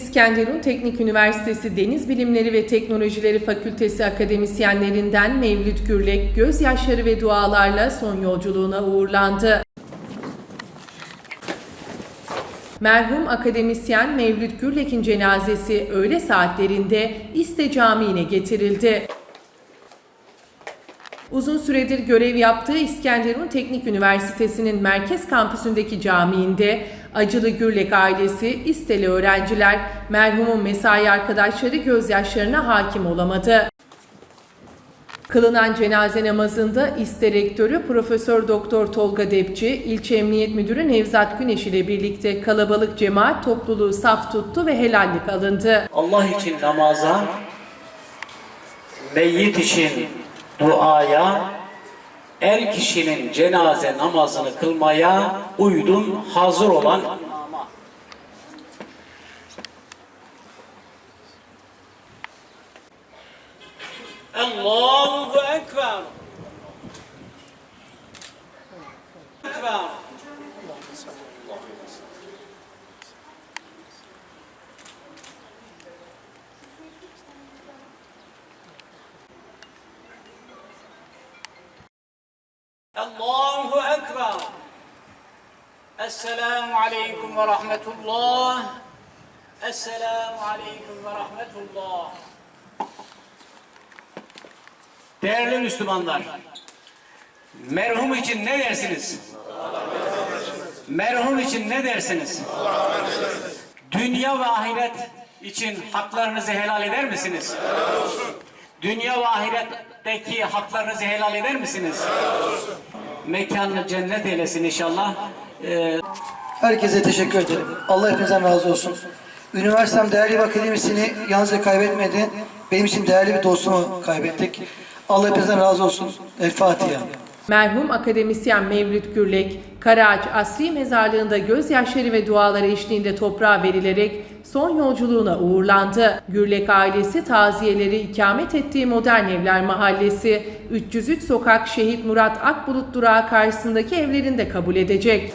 İskenderun Teknik Üniversitesi Deniz Bilimleri ve Teknolojileri Fakültesi akademisyenlerinden Mevlüt Gürlek gözyaşları ve dualarla son yolculuğuna uğurlandı. Merhum akademisyen Mevlüt Gürlek'in cenazesi öğle saatlerinde İste Camii'ne getirildi. Uzun süredir görev yaptığı İskenderun Teknik Üniversitesi'nin merkez kampüsündeki camiinde Acılı Gürlek ailesi, İsteli öğrenciler, merhumun mesai arkadaşları gözyaşlarına hakim olamadı. Kılınan cenaze namazında İSTE Rektörü Profesör Doktor Tolga Depçi, İlçe Emniyet Müdürü Nevzat Güneş ile birlikte kalabalık cemaat topluluğu saf tuttu ve helallik alındı. Allah için namaza, meyyit için duaya, er kişinin cenaze namazını kılmaya uydun hazır olan. Allahu Ekber. Ekber. Allahu Ekber. Esselamu Aleyküm ve Rahmetullah. Esselamu Aleyküm ve Rahmetullah. Değerli Müslümanlar, merhum için ne dersiniz? Merhum için ne dersiniz? Dünya ve ahiret için haklarınızı helal eder misiniz? Dünya ve ahiretteki haklarınızı helal eder misiniz? Mekanını cennet eylesin inşallah. Ee, Herkese teşekkür ederim. Allah hepinizden razı olsun. Üniversitem değerli bir akademisini yalnızca kaybetmedi. Benim için değerli bir dostumu kaybettik. Allah hepinizden razı olsun. El Fatiha. Merhum akademisyen Mevlüt Gürlek, Karaağaç Asri Mezarlığı'nda gözyaşları ve duaları eşliğinde toprağa verilerek son yolculuğuna uğurlandı. Gürlek ailesi taziyeleri ikamet ettiği Modern Evler Mahallesi, 303 Sokak Şehit Murat Akbulut durağı karşısındaki evlerinde kabul edecek.